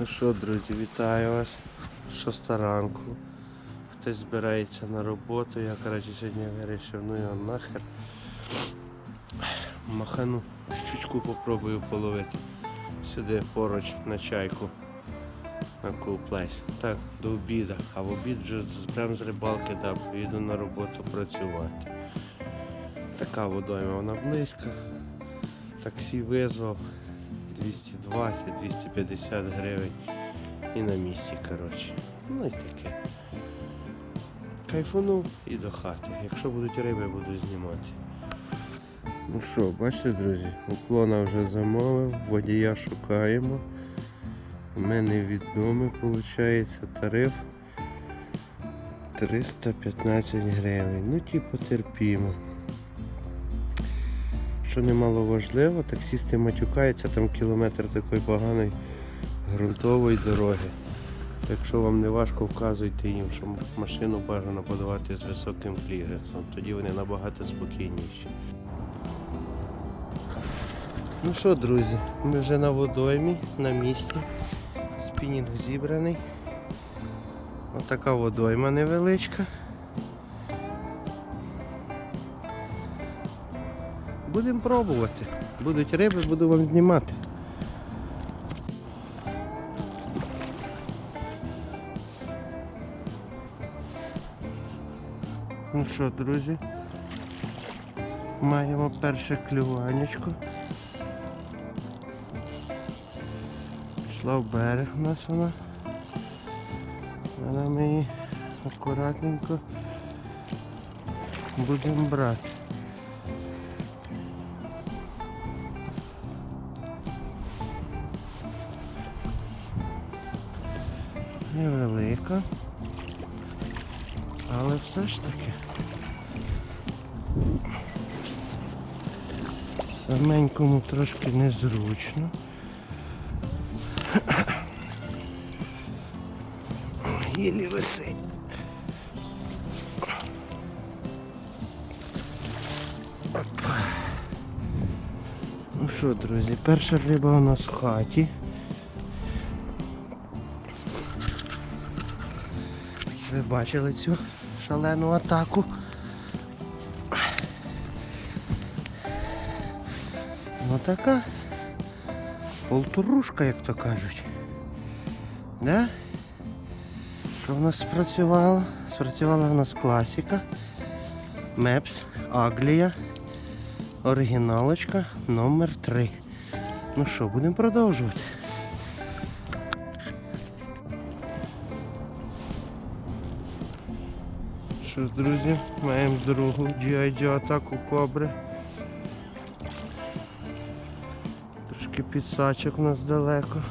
Ну що, друзі, вітаю вас. Шоста ранку. Хтось збирається на роботу. Я коротше сьогодні вирішив, ну його нахер. Махану, щучку попробую половити. Сюди поруч на чайку. На куплесь. Так, до обіду. А в обід вже прям з рибалки да, поїду на роботу працювати. Така водойма, вона близько. Таксі визвав 220-250 гривень і на місці, коротше. Ну і таке. Кайфанув і до хати. Якщо будуть риби, буду знімати. Ну що, бачите, друзі, уклона вже замовив, водія шукаємо. У мене відомий, виходить, тариф 315 гривень. Ну, типу, терпімо. Що немало важливо, таксісти матюкаються, там кілометр такої поганої ґрунтової дороги. Якщо вам не важко, вказуйте їм, що машину бажано подавати з високим кліренсом, тоді вони набагато спокійніші. Ну що, друзі, ми вже на водоймі, на місці. Спінінг зібраний. Отака водойма невеличка. Будемо пробувати. Будуть риби, буду вам знімати. Ну що, друзі, маємо перше клюванечко. Пішла в берег у нас вона. Зараз ми її акуратненько будемо брати. Невелика. Але все ж таки. Саменькому трошки незручно. Єлі висить. Ну що, друзі, перша риба у нас в хаті. Бачили цю шалену атаку. Ну така полторушка, як то кажуть. Да? Що в нас спрацювало? Спрацювала в нас класика. Мепс, Аглія. Оригіналочка номер 3. Ну що, будемо продовжувати. Що ж, друзі, маємо другу G.I. Joe атаку кобри. Трошки підсачок у нас далеко.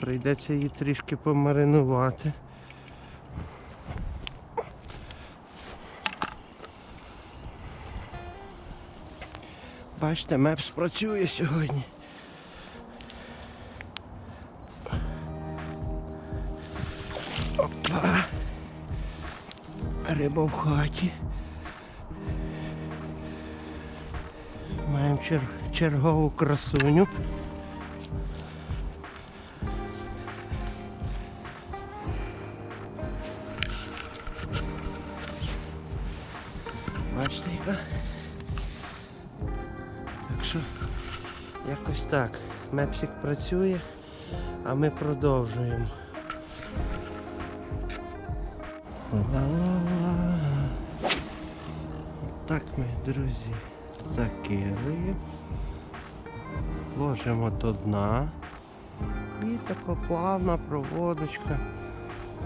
Прийдеться її трішки помаринувати. Бачите, мепс працює сьогодні. Риба в хаті. Маємо чер... чергову красуню. Бачите, яка? Так що якось так. Мепсик працює, а ми продовжуємо. Ла-ла-ла. Так ми, друзі, закинули. Ложимо до дна. І така плавна проводочка.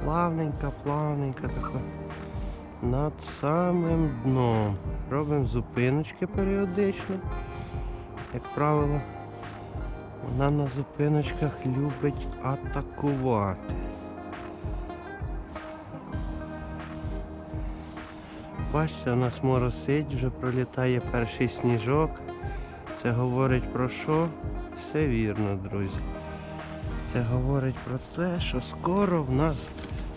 Плавненька, плавненька така. Над самим дном. Робимо зупиночки періодично. Як правило, вона на зупиночках любить атакувати. Бачите, у нас моросить, вже пролітає перший сніжок. Це говорить про що? Все вірно, друзі. Це говорить про те, що скоро в нас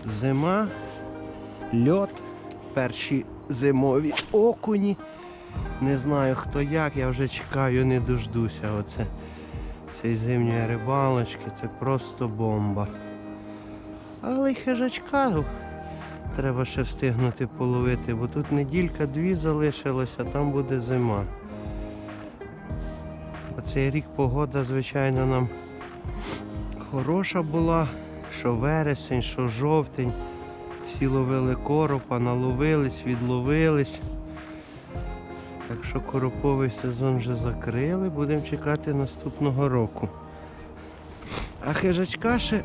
зима, льот, перші зимові окуні. Не знаю хто як, я вже чекаю, не дождуся. Оце цієї зимньої рибалочки це просто бомба. Але й хижачка треба ще встигнути половити, бо тут неділька дві залишилося, там буде зима. Оцей рік погода, звичайно, нам хороша була, що вересень, що жовтень. Всі ловили коропа, наловились, відловились. Так що короповий сезон вже закрили, будемо чекати наступного року. А хижачка ще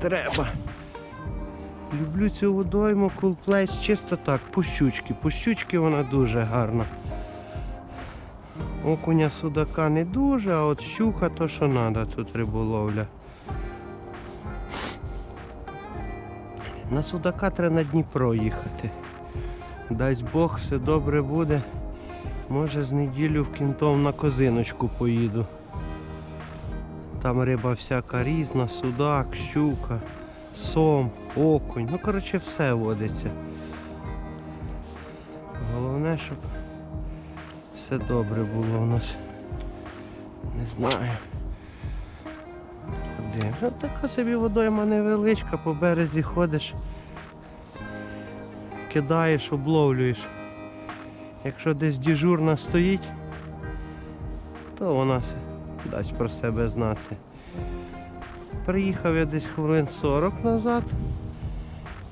треба. Люблю цю водойму Cool чисто так, по щучки. По щучки вона дуже гарна. Окуня судака не дуже, а от щука то що треба тут риболовля. На судака треба на Дніпро їхати. Дасть Бог, все добре буде. Може з неділю в кінтом на козиночку поїду. Там риба всяка різна, судак, щука, сом, окунь. Ну, коротше, все водиться. Головне, щоб все добре було у нас. Не знаю. Куди? Ну, така собі водойма невеличка, по березі ходиш, кидаєш, обловлюєш. Якщо десь дежурна стоїть, то вона дасть про себе знати. Приїхав я десь хвилин 40 назад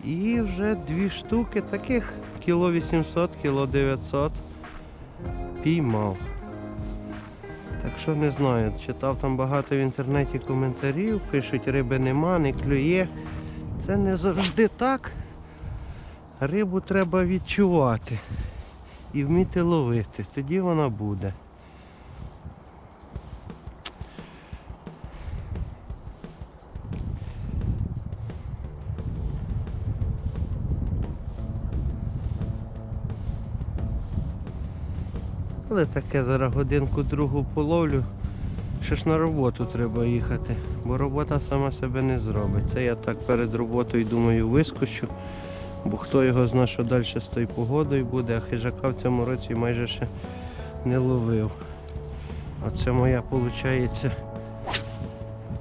і вже дві штуки таких кіло 800, кіло 900 піймав. Так що не знаю, читав там багато в інтернеті коментарів, пишуть риби нема, не клює. Це не завжди так. Рибу треба відчувати і вміти ловити. Тоді вона буде. Але таке зараз годинку другу половлю. Що ж на роботу треба їхати, бо робота сама себе не зробить. Це я так перед роботою думаю вискочу, бо хто його знає, що далі з тою погодою буде, а хижака в цьому році майже ще не ловив. А це моя виходить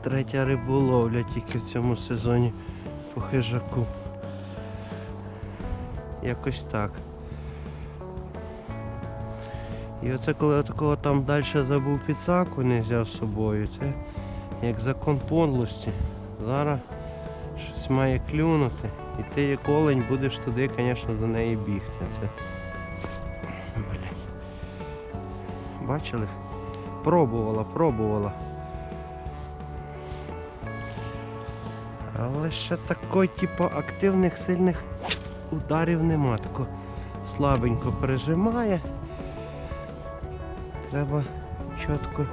третя риболовля тільки в цьому сезоні по хижаку. Якось так. І оце коли отакого там далі забув підсаку, не взяв з собою, це як закон подлості. Зараз щось має клюнути. І ти як олень будеш туди, звісно, до неї бігти. Це... Бачили? Пробувала, пробувала. Але ще такої, типу, активних сильних ударів нема. Тако слабенько прижимає. Треба чітко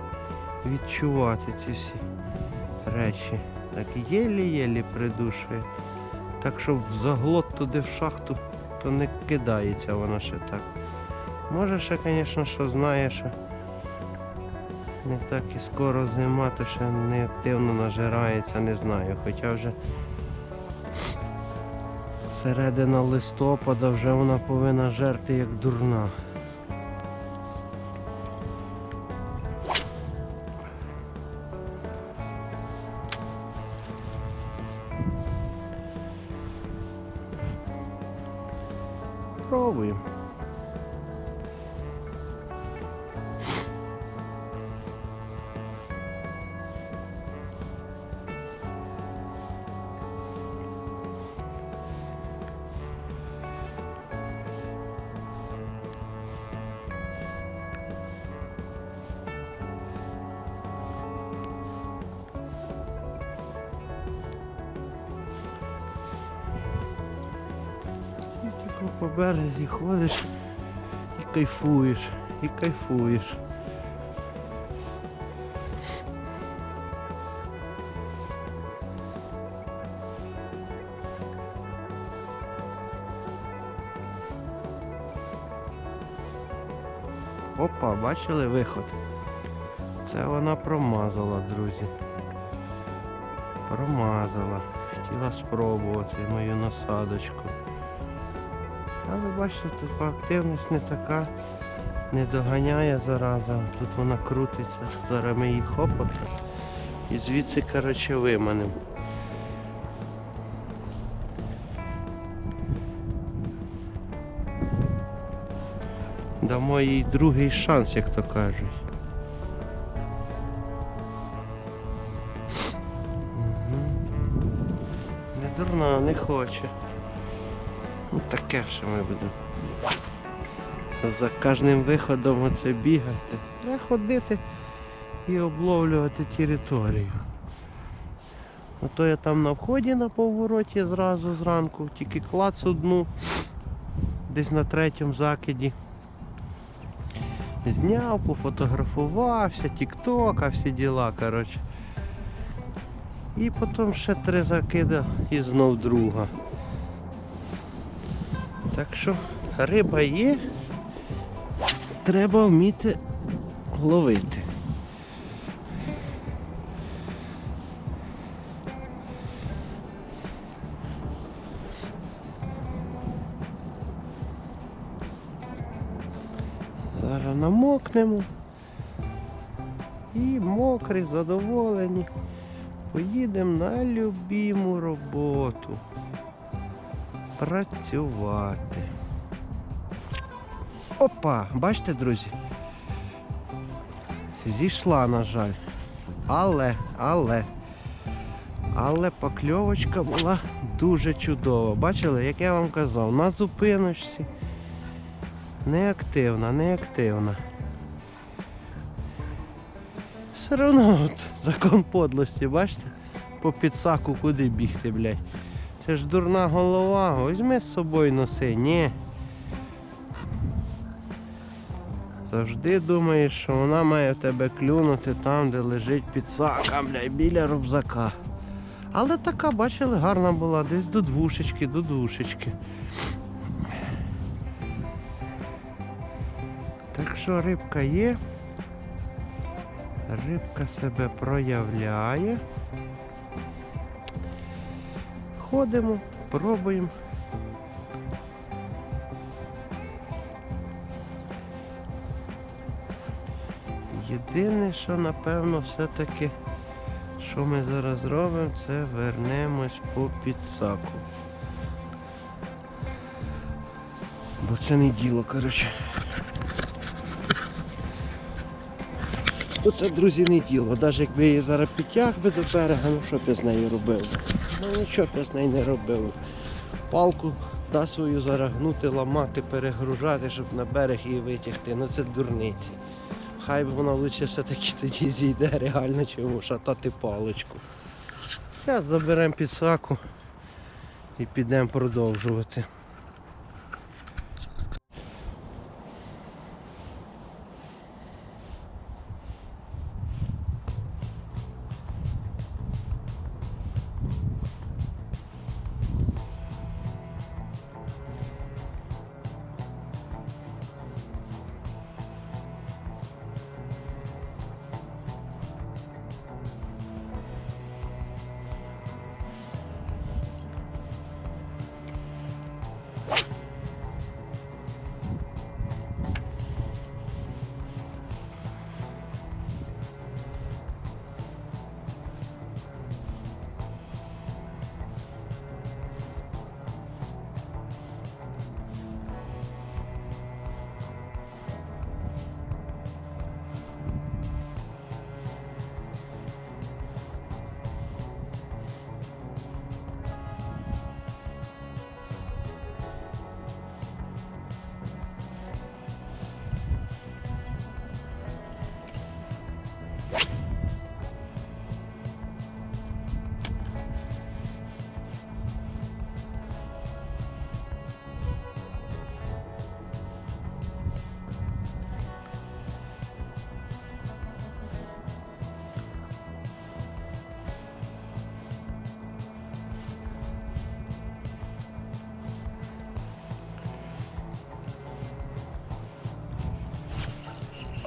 відчувати ці всі речі. Так єлі-єлі придушує. Так що в заглот туди в шахту, то не кидається вона ще так. Може ще, звісно, що знає, що не так і скоро зима, то ще не активно нажирається, не знаю. Хоча вже середина листопада вже вона повинна жерти як дурна. Пробуємо. Березі ходиш і кайфуєш, і кайфуєш. Опа, бачили виход? Це вона промазала, друзі. Промазала. Хотіла спробувати мою насадочку. Але бачите, типа активність не така. Не доганяє зараза, тут вона крутиться. Зараз ми її хопа. І звідси, коротше, виманемо. Дамо їй другий шанс, як то кажуть. Не дурна, не хоче. Ну таке що ми будемо. За кожним виходом оце бігати. Треба ходити і обловлювати територію. Ото я там на вході на повороті зразу зранку, тільки клац одну, десь на третьому закиді. Зняв, пофотографувався, тік-ток, а всі діла, коротше. І потім ще три закида і знов друга. Так що риба є, треба вміти ловити. Зараз намокнемо. І мокрі, задоволені. Поїдемо на любіму роботу. Працювати. Опа, бачите, друзі? Зійшла, на жаль. Але, але, але покльовочка була дуже чудова. Бачили, як я вам казав, на зупиночці. Неактивна, неактивна. Все одно от, закон подлості, бачите? По підсаку куди бігти, блядь. Це ж дурна голова, візьми з собою носи, ні. Завжди думаєш, що вона має в тебе клюнути там, де лежить підсака, блядь, біля рюкзака. Але така, бачили, гарна була, десь до двушечки, до двушечки. Так що рибка є. Рибка себе проявляє. Ходимо, пробуємо. Єдине, що напевно все-таки, що ми зараз зробимо, це вернемось по підсаку. Бо це не діло, коротше. То це, друзі, не діло. Навіть якби її зараз підтяг би до берега, ну що б я з нею робив? Ну нічого б я з нею не робив. Палку да свою зарагнути, ламати, перегружати, щоб на берег її витягти. Ну це дурниці. Хай би вона лучше все-таки тоді зійде реально, чому шатати паличку. Зараз заберемо підсаку і підемо продовжувати.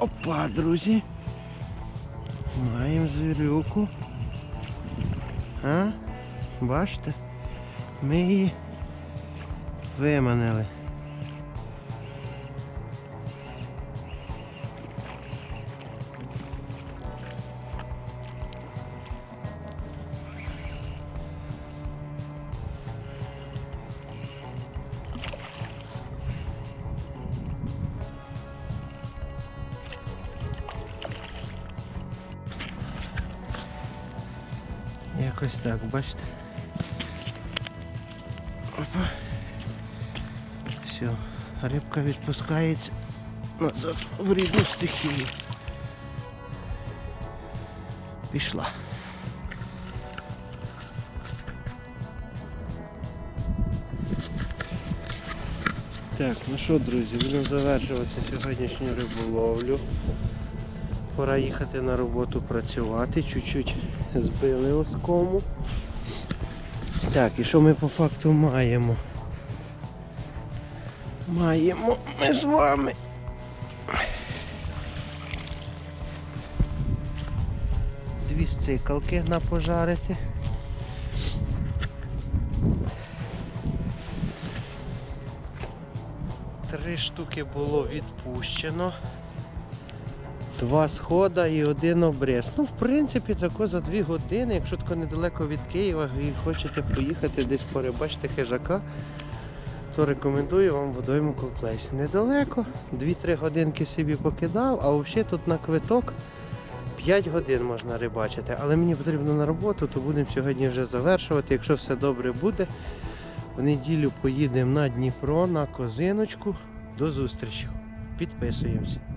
Опа, друзі. Маємо звірюку. А? Бачите? Ми її виманили. Якось так, бачите. Опа. Все, рибка відпускається назад в рідну стихію. Пішла. Так, ну що, друзі, будемо завершувати сьогоднішню риболовлю. Пора їхати на роботу працювати, чуть-чуть збили оскому. Так, і що ми по факту маємо? Маємо ми з вами. Дві цикалки на пожарити. Три штуки було відпущено. Два схода і один обрез. Ну, в принципі, тако за дві години, якщо тако недалеко від Києва і хочете поїхати десь порибачити хижака, то рекомендую вам водойму комплекс. Недалеко, 2-3 годинки собі покидав, а взагалі тут на квиток 5 годин можна рибачити. Але мені потрібно на роботу, то будемо сьогодні вже завершувати. Якщо все добре буде, в неділю поїдемо на Дніпро, на Козиночку. До зустрічі. Підписуємося.